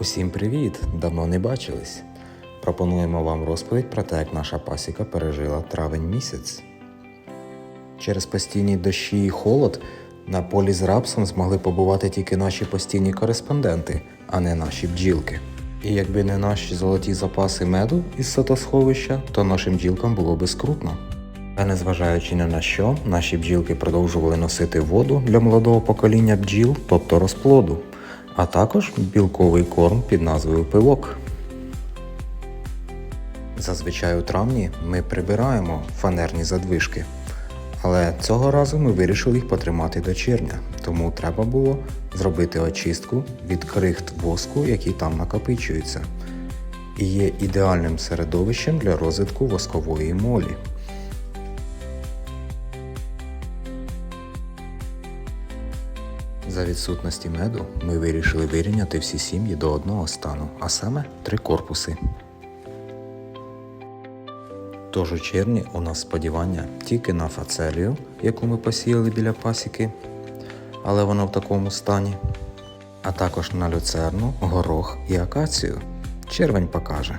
Усім привіт! Давно не бачились. Пропонуємо вам розповідь про те, як наша пасіка пережила травень місяць. Через постійні дощі і холод на полі з рапсом змогли побувати тільки наші постійні кореспонденти, а не наші бджілки. І якби не наші золоті запаси меду із сотосховища, то нашим бджілкам було би скрутно. Та незважаючи ні на що, наші бджілки продовжували носити воду для молодого покоління бджіл, тобто розплоду, а також білковий корм під назвою пилок. Зазвичай у травні ми прибираємо фанерні задвижки, але цього разу ми вирішили їх потримати до червня, тому треба було зробити очистку від крихт воску, які там накопичуються, і є ідеальним середовищем для розвитку воскової молі. За відсутності меду ми вирішили вирівняти всі сім'ї до одного стану, а саме три корпуси. Тож у червні у нас сподівання тільки на фацелію, яку ми посіяли біля пасіки, але вона в такому стані, а також на люцерну, горох і акацію. Червень покаже.